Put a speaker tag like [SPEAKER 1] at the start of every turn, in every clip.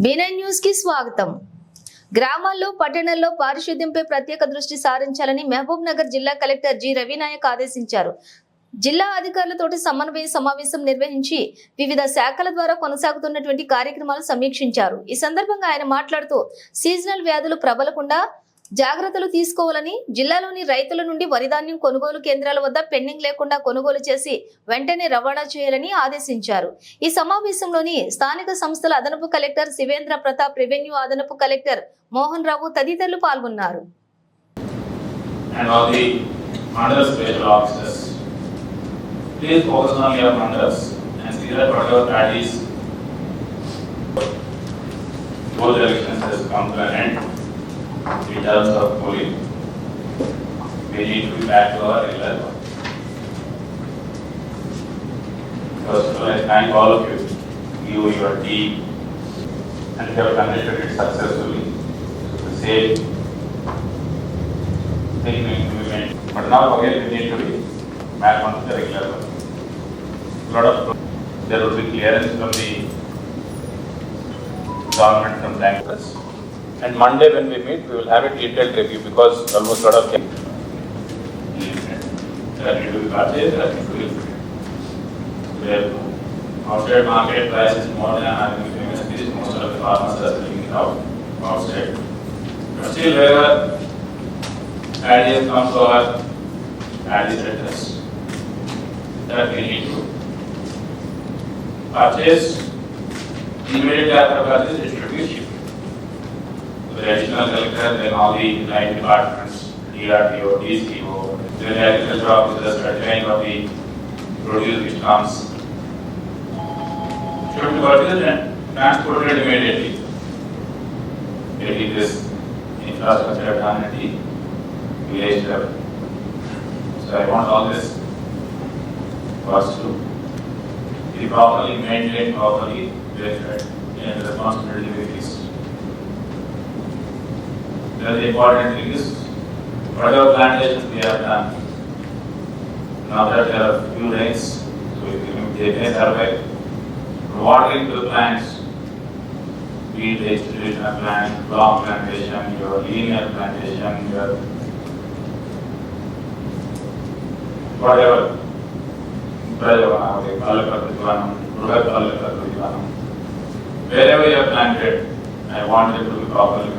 [SPEAKER 1] బీనై న్యూస్కి స్వాగతం. గ్రామాల్లో పట్టణాల్లో పారిశుద్ధ్యంపై ప్రత్యేక దృష్టి సారించాలని మహబూబ్ నగర్ జిల్లా కలెక్టర్ జి. రవినాయక్ ఆదేశించారు. జిల్లా అధికారులతోటి సమన్వయ సమావేశం నిర్వహించి వివిధ శాఖల ద్వారా కొనసాగుతున్నటువంటి కార్యక్రమాలు సమీక్షించారు. ఈ సందర్భంగా ఆయన మాట్లాడుతూ సీజనల్ వ్యాధులు ప్రబలకుండా జాగ్రత్తలు తీసుకోవాలని జిల్లాలోని రైతుల నుండి వరిధాన్యం కొనుగోలు కేంద్రాల వద్ద పెండింగ్ లేకుండా కొనుగోలు చేసి వెంటనే రవాణా చేయాలని ఆదేశించారు. ఈ సమావేశంలోని స్థానిక సంస్థల అదనపు కలెక్టర్ శివేంద్ర ప్రతాప్ రెవెన్యూ అదనపు కలెక్టర్ మోహన్ రావు తదితరులు పాల్గొన్నారు.
[SPEAKER 2] Both elections has come to an end. In terms of polling. We need to be back to our regular work. First of all, I thank all of you, you, your team, and you have conducted it successfully. The same thing we made. But now again, we need to be back on the regular work. Lot of, there will be clearance from the government from bankers. And Monday when we meet, we will have a detailed review because almost lot of things. That need to be purchased, that be. Where outside market price is more than our famous is, most of the farmers are selling it out outside. But still wherever ideas come to our ideas address. That we need to purchase, immediately after purchase, it should be shipped. The additional collector, then all the line departments, DRDO, DCO, then the agriculture officers, certifying of the produce which comes. Should be purchased and transported immediately. Getting this infrastructure done at the village level. So I want all this first to be properly maintained, properly verified, and the responsibility with this the important thing is whatever plantation we have done, now that there are few rains, so they may survive. Watering the plants, be it institutional plant, long plantation, your linear plantation, your whatever. Wherever you have planted, I want them to be properly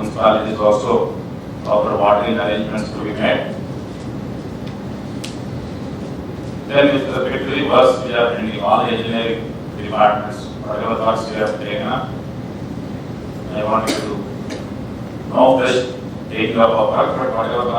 [SPEAKER 2] municipalities also, proper watering arrangements to be made. Then with respect to the works, we are pending all the engineering departments, whatever works we have taken up. I want you to know this, taking up of work, but whatever